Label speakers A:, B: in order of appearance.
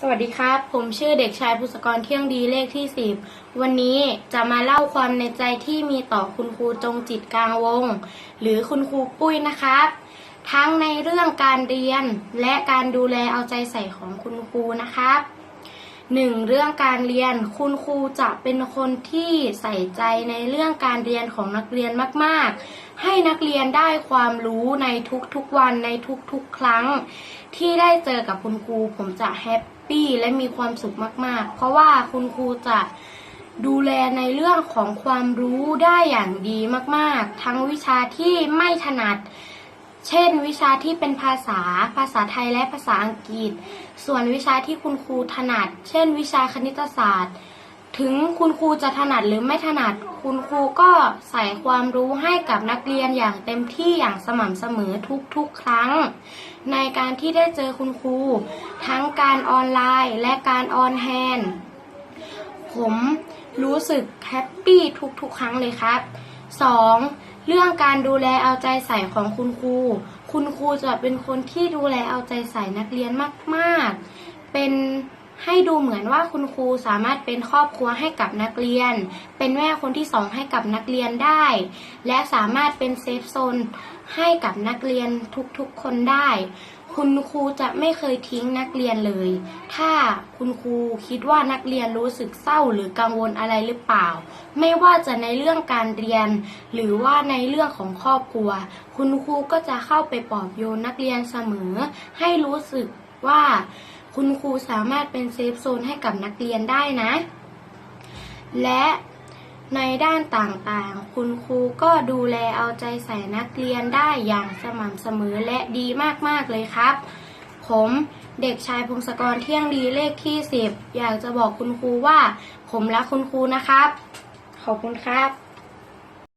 A: สวัสดีครับ ผมชื่อเด็กชายภูสกรเที่ยงดีเลขที่10วันนี้จะมาเล่าความในใจที่มีต่อคุณครูจงจิตกลางวง หรือคุณครูปุ้ยนะครับ ทั้งในเรื่องการเรียนและการดูแลเอาใจใส่ของคุณครูนะครับหนึ่งเรื่องการเรียนคุณครูจะเป็นคนที่ใส่ใจในเรื่องการเรียนของนักเรียนมาก ๆ ให้นักเรียนได้ความรู้ในทุกๆวันในทุกๆครั้ง ที่ได้เจอกับคุณครูผมจะแฮป ปี้และมีความสุขมาก ๆ เพราะว่าคุณครูจะดูแลในเรื่องของความรู้ได้อย่างดีมาก ๆ ทั้งวิชาที่ไม่ถนัด เช่น วิชาที่เป็นภาษา ภาษาไทยและภาษาอังกฤษ ส่วนวิชาที่คุณครูถนัด เช่น วิชาคณิตศาสตร์ ถึงคุณครูจะถนัดหรือไม่ถนัด คุณครูก็ใส่ความรู้ให้กับนักเรียนอย่างเต็มที่อย่างสม่ำเสมอทุกๆ ครั้ง ในการที่ได้เจอคุณครู ทั้งการออนไลน์และการออนแฮนผมรู้สึกแฮปปี้ทุกๆ ครั้งเลยครับ 2. เรื่องการดูแลเอาใจใส่ของคุณครู คุณครูจะเป็นคนที่ดูแลเอาใจใส่นักเรียนมาก ๆ เป็น ให้ดูเหมือนว่าคุณครูสามารถเป็นครอบครัวให้กับนักเรียน เป็นแม่คนที่สองให้กับนักเรียนได้ และสามารถเป็นเซฟโซนให้กับนักเรียนทุกๆคนได้ คุณครูจะไม่เคยทิ้งนักเรียนเลย ถ้าคุณครูคิดว่านักเรียนรู้สึกเศร้าหรือกังวลอะไรหรือเปล่า ไม่ว่าจะในเรื่องการเรียน หรือว่าในเรื่องของครอบครัว คุณครูก็จะเข้าไปปลอบโยนนักเรียนเสมอ ให้รู้สึกว่า คุณครูสามารถเป็นเซฟโซนให้กับนักเรียนได้นะ และในด้านต่างๆ คุณครูก็ดูแลเอาใจใส่นักเรียนได้อย่างสม่ำเสมอและดีมากๆเลยครับ ผมเด็กชายพงศกรเที่ยงดีเลขที่10อยากจะบอกคุณครูว่า ผมรักคุณครูนะครับ ขอบคุณครับ